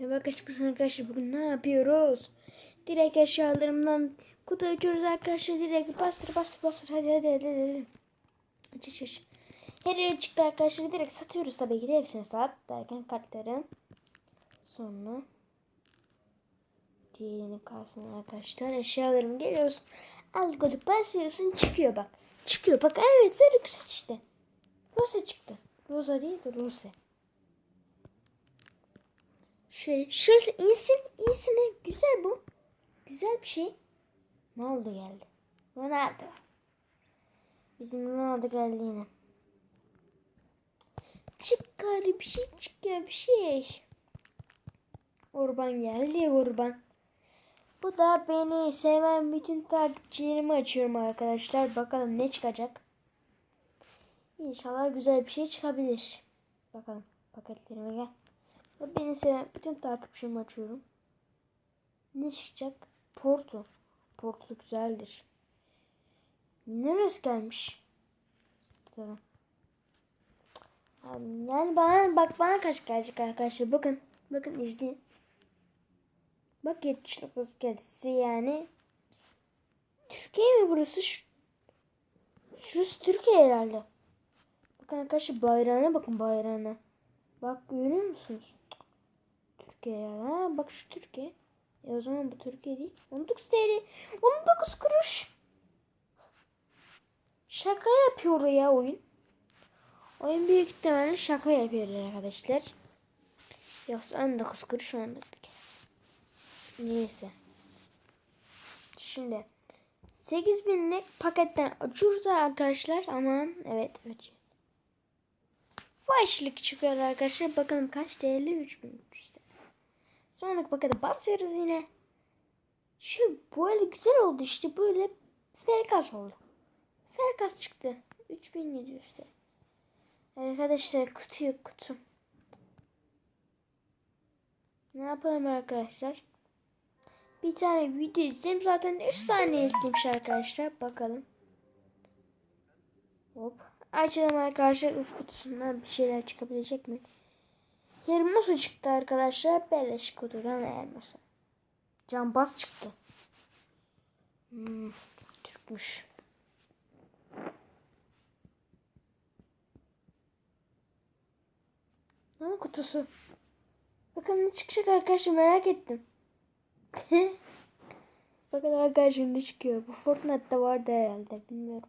Ve arkadaşlar arkadaşlar bugün ne yapıyoruz? Direkt eşyalarımdan kutu açıyoruz arkadaşlar. Direkt bastır bastır bastır. Hadi hadi hadi. hadi. Aç aç aç. Her yer çıktı arkadaşlar. Direkt satıyoruz tabii ki de hepsini sat derken kartları. Sonra diğerini kalsın arkadaşlar. Eşyalarım geliyorsun. Al kodu basıyorsun çıkıyor bak. Çıkıyor bak evet böyle güzel işte. Rosa çıktı. Rosa değil de Rose. Şöyle şurası insin insine güzel bu. Güzel bir şey. Oldu geldi? Ronaldo. Bizim Ronaldo geldi yine. Çıkar bir şey çıkıyor bir şey. Orban geldi Orban. Bu da beni seven bütün takipçilerimi açıyorum arkadaşlar. Bakalım ne çıkacak. İnşallah güzel bir şey çıkabilir. Bakalım paketlerime gel. Ve beni seven bütün takipçilerimi açıyorum. Ne çıkacak? Porto. Porto güzeldir. Neresi gelmiş? Yani bana bak bana kaç gelecek arkadaşlar. Bakın. Bakın izleyin. Bak 79 gelisi yani. Türkiye mi burası? Şu, şurası Türkiye herhalde. Bakın arkadaşlar bayrağına bakın bayrağına. Bak görüyor musunuz? Türkiye. Ha, bak şu Türkiye. E o zaman bu Türkiye değil. 19 TL. 19 kuruş. Şaka yapıyor ya oyun. Oyun büyük ihtimalle şaka yapıyor arkadaşlar. Yoksa 19 kuruş 19 Neyse. Şimdi 8000'lik paketten açıyoruz arkadaşlar. Aman evet evet. Başlık çıkıyor arkadaşlar. Bakalım kaç? 3000 işte. Sonraki pakete basıyoruz yine. Şu böyle güzel oldu işte. Böyle felkas oldu. Felkas çıktı. 3700 TL. Arkadaşlar kutu yok kutu. Ne yapalım arkadaşlar? Bir tane video izledim. Zaten 3 saniye eklemiş arkadaşlar. Bakalım. Hop. Açalım arkadaşlar. Uf kutusundan bir şeyler çıkabilecek mi? Hermosa çıktı arkadaşlar. Beleş kutudan Hermosa. Cambaz çıktı. Hmm, Türkmüş. Ne kutusu? Bakalım ne çıkacak arkadaşlar merak ettim. Bakın arkadaşlar ne çıkıyor. Bu Fortnite'da vardı herhalde bilmiyorum.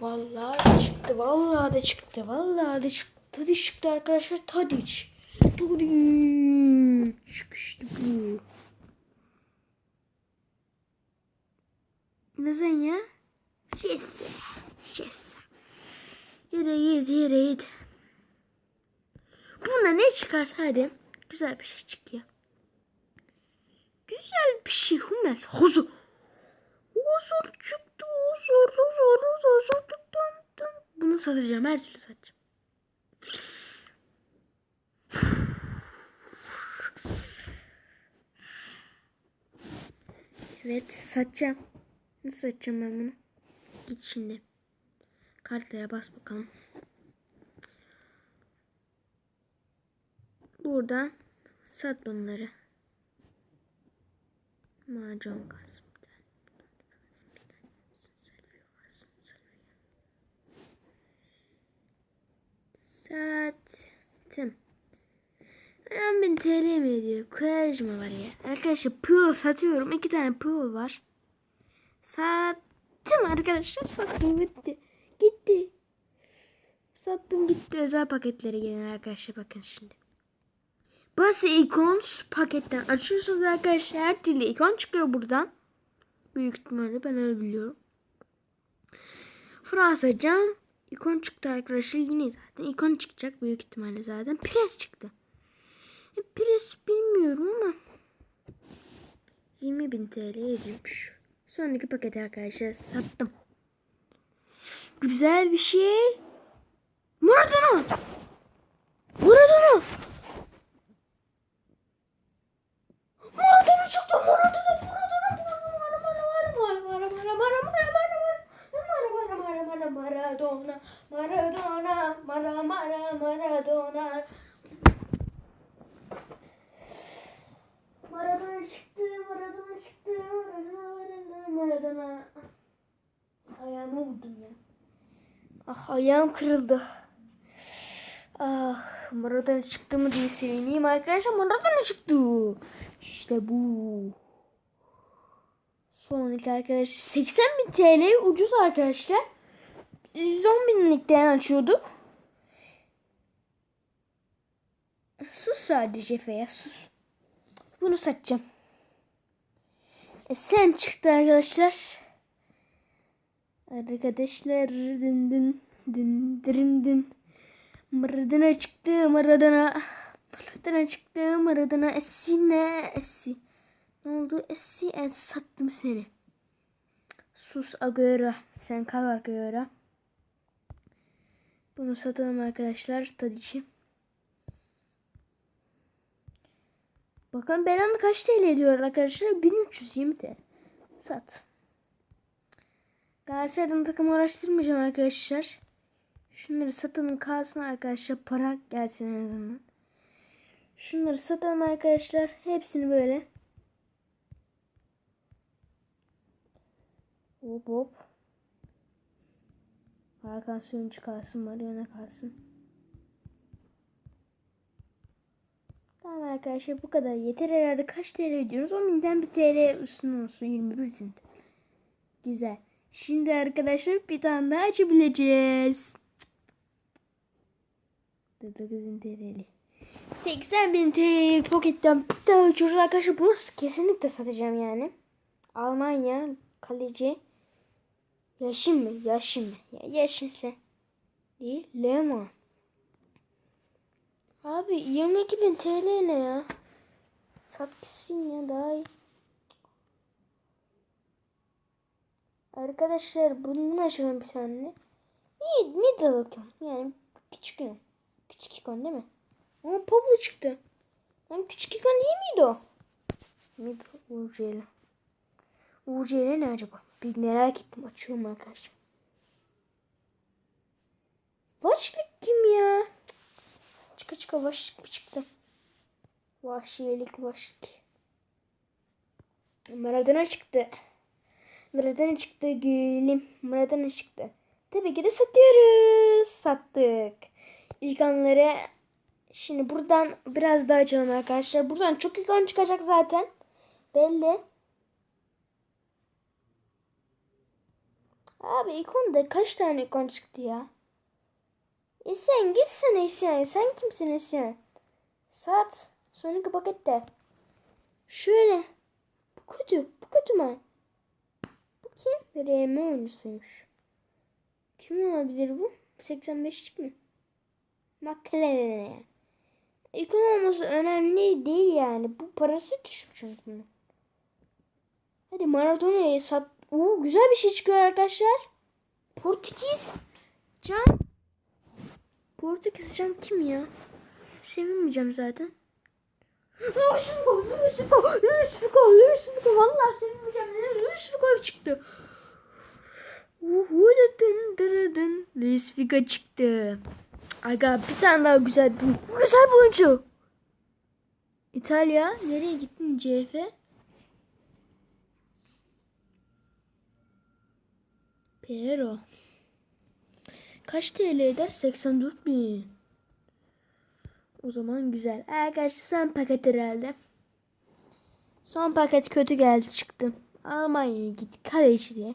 Vallahi çıktı. Vallahi de çıktı. Vallahi de çıktı. Tadiç çıktı arkadaşlar. Tadiç. Tadiç. Çıkıştı bu. Ne sen ya? Jesse. Jesse. Yürü git yürü git. Buna ne çıkar hadi. Güzel bir şey çıkıyor. Güzel bir şey Hummels. Huzur. Huzur çıktı. Huzur. Huzur. Huzur. Huzur. Bunu satacağım. Her türlü satacağım. Evet satacağım. Nasıl satacağım ben bunu? Git şimdi. Kartlara bas bakalım. Buradan sat bunları. Macun kalsın. Sattım. 10.000 TL mi ediyor? Koyarız mı var ya? Arkadaşlar Puyol satıyorum. İki tane Puyol var. Sattım arkadaşlar. Sattım gitti. Gitti. Sattım gitti. Özel paketlere gelin arkadaşlar. Bakın şimdi. Bazı ikons paketten açıyorsunuz arkadaşlar. Her türlü ikon çıkıyor buradan. Büyük ihtimalle ben öyle biliyorum. Fransa Can İkon çıktı arkadaşlar yine zaten. İkon çıkacak büyük ihtimalle zaten. Pres çıktı. E, Pres bilmiyorum ama 20.000 TL ediyormuş. Sonraki paketi arkadaşlar sattım. Güzel bir şey. Maradona! Maradona! Maradona çıktı. Maradona, Maradona, Maradona, Maradona, Maradona, Maradona, Maradona, Mara, Mara, Maradona. Maradona çıktı, Maradona çıktı, Maradona, Maradona. Ayağımı vurdum ya. Ah ayağım kırıldı. Ah Maradona çıktı mı diye sevineyim arkadaşlar. Maradona çıktı. İşte bu. Sonraki arkadaşlar 80 bin TL ucuz arkadaşlar. 110 binlikten açıyorduk. Sus sadece Efe ya sus. Bunu satacağım. E, sen çıktı arkadaşlar. Arkadaşlar dın dın dın dın dın. Maradona çıktı Maradona. Maradona çıktı Maradona. Essi ne? Essi. Ne oldu? Essi en sattım seni. Sus Agüero. Sen kal Agüero. Bunu satalım arkadaşlar. Tadici. Bakın Beran'ı kaç TL ediyor arkadaşlar? 1320 TL. Sat. Galatasaray'dan takım araştırmayacağım arkadaşlar. Şunları satalım kalsın arkadaşlar. Para gelsin en azından. Şunları satalım arkadaşlar. Hepsini böyle. Hop hop. Hakan Suyuncu kalsın. Mariana kalsın. Tamam arkadaşlar bu kadar. Yeter herhalde kaç TL ödüyoruz? 10 binden bir TL üstüne olsun. 21 bin. Güzel. Şimdi arkadaşlar bir tane daha açabileceğiz. 9 TL'li. 80 bin TL poketten daha uçuyoruz arkadaşlar. Bunu kesinlikle satacağım yani. Almanya kaleci. Yaşın mı? Yaşın mı? Ya yaşınsa. Değil. Lema. Abi 22 bin TL ne ya? Sat ya daha iyi. Arkadaşlar bundan açalım bir tane. İyi middle ikon. Yani küçük ikon. İkon değil mi? Ama Pablo çıktı. Lan küçük ikon değil miydi o? Middle UCL. UCL ne acaba? Bir merak ettim. Açıyorum arkadaşlar. Vaçlık kim ya? Çıka çıka vaçlık mı çıktı? Vahşiyelik vaçlık. Maradona çıktı. Maradona çıktı gülüm. Maradona çıktı. Tabii ki de satıyoruz. Sattık. İlk anları şimdi buradan biraz daha açalım arkadaşlar. Buradan çok ikon çıkacak zaten. Belli. Abi ikonda kaç tane ikon çıktı ya? İsyan gitsene İsyan. Sen kimsin İsyan? Sat. Sonraki pakette. Şöyle. Bu kötü. Bu kötü mü? Bu kim? RM oyuncusuymuş. Kim olabilir bu? 85'lik mi? McLaren. İkon olması önemli değil yani. Bu parası düşük çünkü. Hadi Maradona'yı sat. Oo, güzel bir şey çıkıyor arkadaşlar. Portekiz. Can. Portekiz Can kim ya? Sevinmeyeceğim zaten. Luis Figo, Luis Figo. Vallahi sevinmeyeceğim. Luis Figo çıktı. Uhu dın dın dın. Luis Figo çıktı. Aga bir tane daha güzel bir güzel bir oyuncu. İtalya nereye gittin CF? Piero. Kaç TL eder? 84 bin. O zaman güzel. Arkadaşlar son paket herhalde. Son paket kötü geldi çıktım. Almanya'ya git kaleciliğe.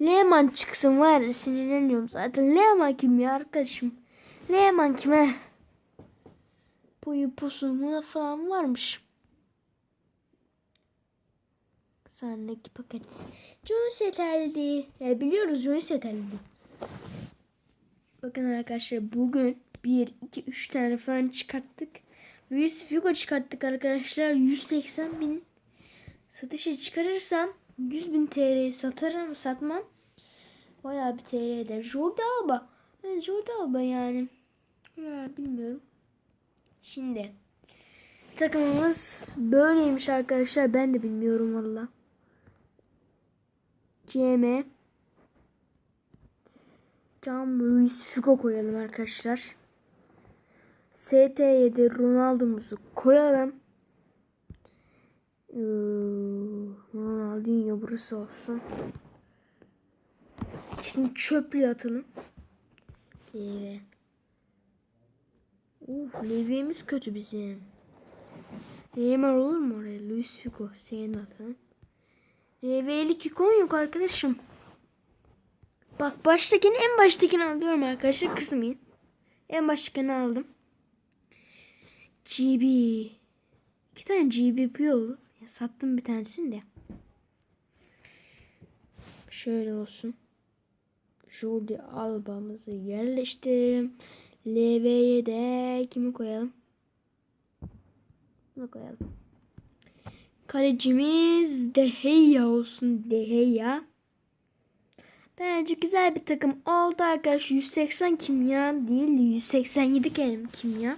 Lehman çıksın var ya sinirleniyorum zaten. Lehman kim ya arkadaşım? Lehman kime? Boyu posu buna falan varmış. Sonraki paket. Jonas yeterli değil. Ya biliyoruz Jonas yeterli değil. Bakın arkadaşlar bugün 1, 2, 3 tane falan çıkarttık. Luis Figo çıkarttık arkadaşlar. 180 bin satışa çıkarırsam 100 bin TL satarım satmam. Bayağı bir TL eder. Jordi Alba. Yani Jordi Alba yani. Ha, bilmiyorum. Şimdi takımımız böyleymiş arkadaşlar. Ben de bilmiyorum valla. CM Cam Luis Figo koyalım arkadaşlar. ST7 Ronaldo'muzu koyalım. Ee, Ronaldinho burası olsun. Şimdi çöplüğe atalım. Leve. Uf, Leve'miz kötü bizim. Neymar olur mu oraya? Luis Figo. Senin adın. Leve'li kikon yok arkadaşım. Bak baştakini en baştakini alıyorum arkadaşlar. Kısmayın. En baştakini aldım. GB. İki tane GBP oldu. Ya sattım bir tanesini de. Şöyle olsun. Jordi Alba'mızı yerleştirelim. LV'ye de kimi koyalım? Bunu koyalım. Kalecimiz Deheya olsun. Deheya. Bence güzel bir takım oldu arkadaş. 180 kimya değil 187 kelime kimya.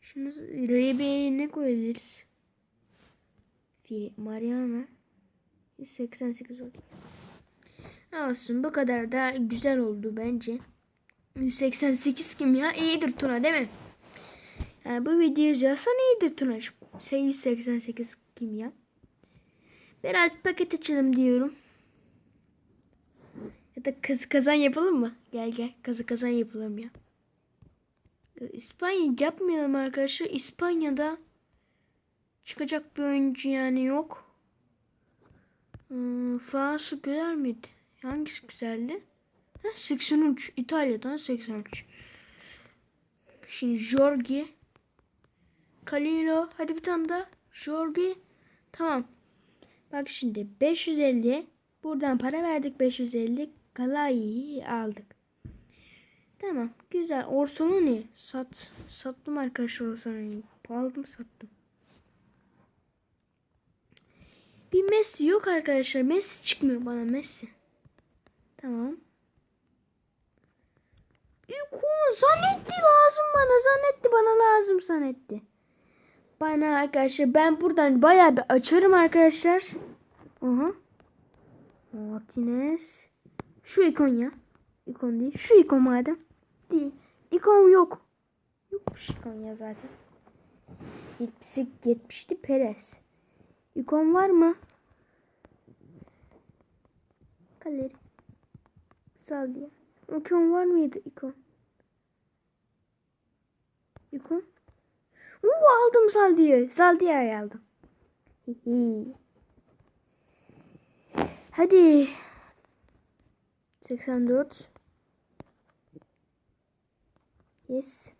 Şunu RB'ye ne koyabiliriz? Mariana 188 oldu. Olsun bu kadar da güzel oldu bence. 188 kimya iyidir Tuna değil mi? Yani bu videoyu izliyorsan iyidir Tuna. 188 kimya. Biraz paket açalım diyorum. Ya da kazı kazan yapalım mı? Gel gel kazı kazan yapalım ya. İspanya yapmayalım arkadaşlar. İspanya'da çıkacak bir oyuncu yani yok. Hmm, Fransa güzel miydi? Hangisi güzeldi? Ha, 83. İtalya'dan 83. Şimdi Jorgi. Kalilo. Hadi bir tane daha. Jorgi. Tamam. Bak şimdi 550. Buradan para verdik 550. Kalayı aldık. Tamam. Güzel. Orson'u ne? Sat. Sattım arkadaşlar Orson'u. Pahalı mı sattım? Bir Messi yok arkadaşlar. Messi çıkmıyor bana Messi. Tamam. Yuku Zanetti lazım bana. Zanetti bana lazım Zanetti. Bana arkadaşlar ben buradan bayağı bir açarım arkadaşlar. Aha. Martinez. Şu ikon ya. İkon değil. Şu ikon madem. Değil. İkon yok. Yokmuş ikon ya zaten. İlkisi 70'ti Perez. İkon var mı? Galeri. Salya. İkon var mıydı ikon? İkon. Uuu aldım Saldia'yı. Saldia'yı aldım. Hadi. 84. Yes.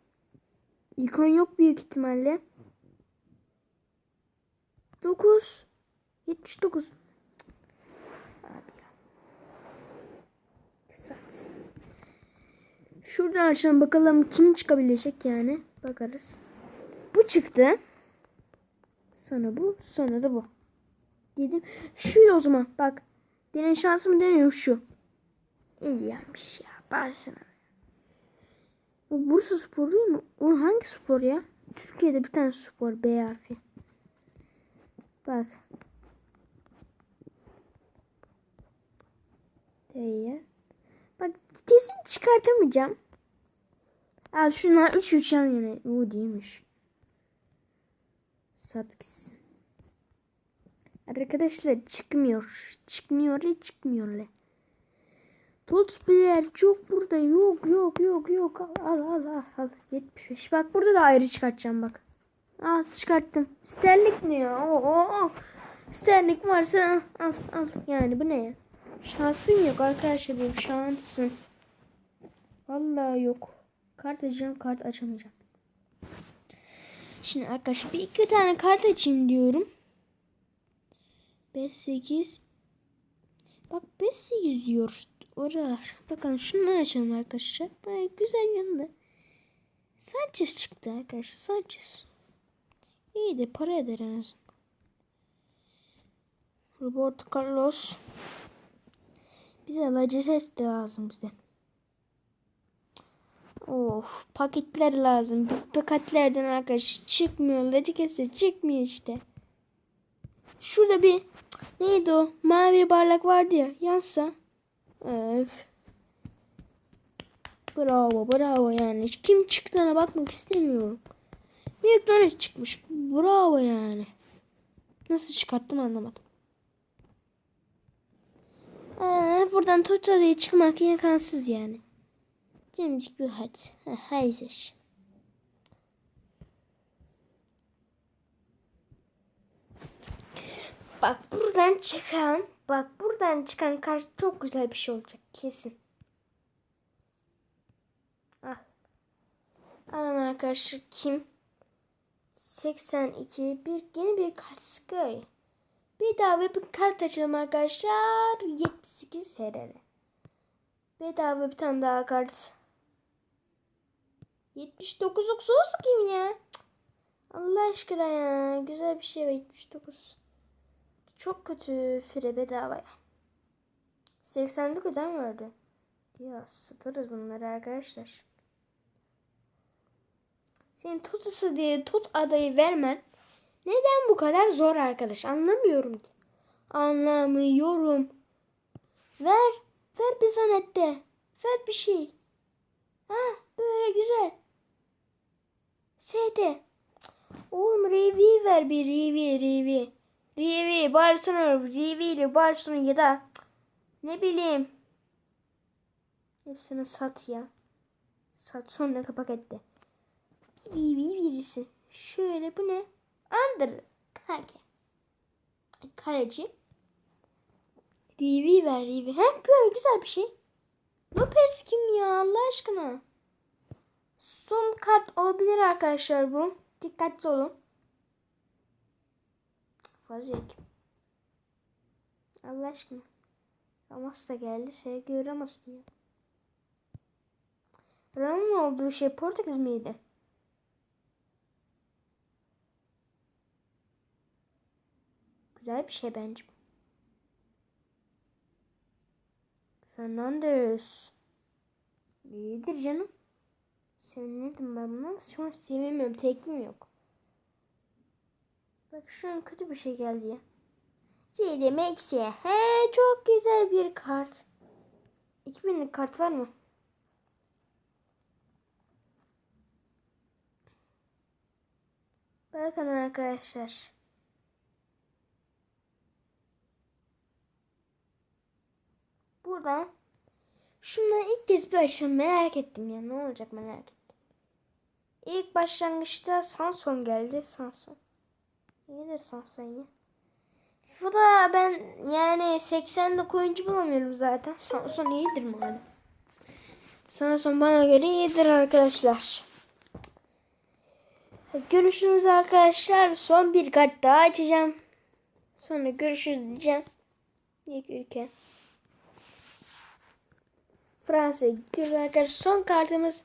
İkon yok büyük ihtimalle. 9. 79. Abi ya. Sat. Şuradan aşağı bakalım kim çıkabilecek yani. Bakarız. Bu çıktı. Sonra bu. Sonra da bu. Dedim. Şu o zaman. Bak. Benim şansım deniyor şu. İyi ya. Barsana. Bu Bursa spor değil mi? O hangi spor ya? Türkiye'de bir tane spor. B harfi. Bak. T'ye. Kesin çıkartamayacağım. Al şunlar 3 3 yan yana. O değilmiş. Sat gitsin. Arkadaşlar çıkmıyor. Çıkmıyor çıkmıyor. Tot player çok burada. Yok yok yok yok. Al al al al. al. 75. Bak burada da ayrı çıkartacağım bak. Al çıkarttım. Sterlik ne ya? Oo, oo. Sterlik varsa al al. Yani bu ne ya? Şansım yok arkadaşlar benim şansım. Vallahi yok. Kart açacağım kart açamayacağım. Şimdi arkadaşlar bir iki tane kart açayım diyorum. 5 8 Bak 5 8 diyor. uğrar. Bakalım şunu açalım arkadaşlar. Böyle güzel yanında. Sanchez çıktı arkadaşlar. Sanchez. İyi de para eder en azından. Roberto Carlos. Bize Lajeses de lazım bize. Of paketler lazım. Bu paketlerden arkadaş çıkmıyor. Lajeses çıkmıyor işte. Şurada bir neydi o? Mavi barlak vardı ya. Yansa. Öf. Bravo bravo yani. Kim çıktığına bakmak istemiyorum. McDonald's çıkmış. Bravo yani. Nasıl çıkarttım anlamadım. Aa, buradan Toça diye çıkmak imkansız yani. Cemcik bir hadi. Ha, hayzeş. Bak buradan çıkan, bak buradan çıkan kart çok güzel bir şey olacak kesin. Al. Alın arkadaşlar kim? 82 bir yeni bir kart Sky. Bir daha bir kart açalım arkadaşlar. 78 herhalde. Bedava bir tane daha kart. 79 olsa kim ya? Allah aşkına ya. Güzel bir şey var 79. Çok kötü fire bedava ya. 80'lik ödem vardı. Ya satarız bunları arkadaşlar. Senin tutası diye tut adayı vermen neden bu kadar zor arkadaş? Anlamıyorum ki. Anlamıyorum. Ver. Ver bir zanette. Ver bir şey. Ha böyle güzel. ST. Oğlum Rivi ver bir Rivi Rivi. Rivi Barcelona Rivi ile Barcelona ya da ne bileyim. Hepsini sat ya. Sat sonra kapak etti. Rivi birisi. Şöyle bu ne? Under. Kage. Kaleci. Rivi ver Rivi. Hem böyle güzel bir şey. Lopez kim ya Allah aşkına? Son kart olabilir arkadaşlar bu. Dikkatli olun. Fazla Allah aşkına. Ramos da geldi. Sergio Ramos diyor. Ramos'un olduğu şey Portekiz miydi? Güzel bir şey bence. Fernandes. İyidir canım. Sevinirdim ben buna. Şu an sevemiyorum. Teklim yok. Bak şu an kötü bir şey geldi ya. C demek He çok güzel bir kart. 2000'lik kart var mı? Bakın arkadaşlar. Buradan şunları ilk kez bir açalım merak ettim ya ne olacak merak ettim. İlk başlangıçta Samson geldi Samson. İyidir Samson ya. FIFA'da ben yani 80'de oyuncu bulamıyorum zaten. Samson iyidir madem. Samson bana göre iyidir arkadaşlar. Görüşürüz arkadaşlar. Son bir kart daha açacağım. Sonra görüşürüz diyeceğim. İlk ülke. Fransa'ya gidiyoruz arkadaşlar. Son kartımız.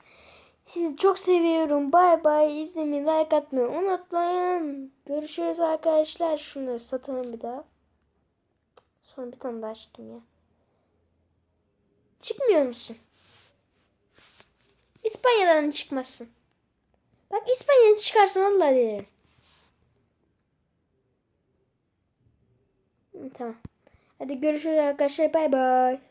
Sizi çok seviyorum. Bay bay. İzlemeyi, like atmayı unutmayın. Görüşürüz arkadaşlar. Şunları satalım bir daha. Sonra bir tane daha açtım ya. Çıkmıyor musun? İspanya'dan çıkmasın. Bak İspanya'dan çıkarsın vallahi derim. Tamam. Hadi görüşürüz arkadaşlar. Bay bay.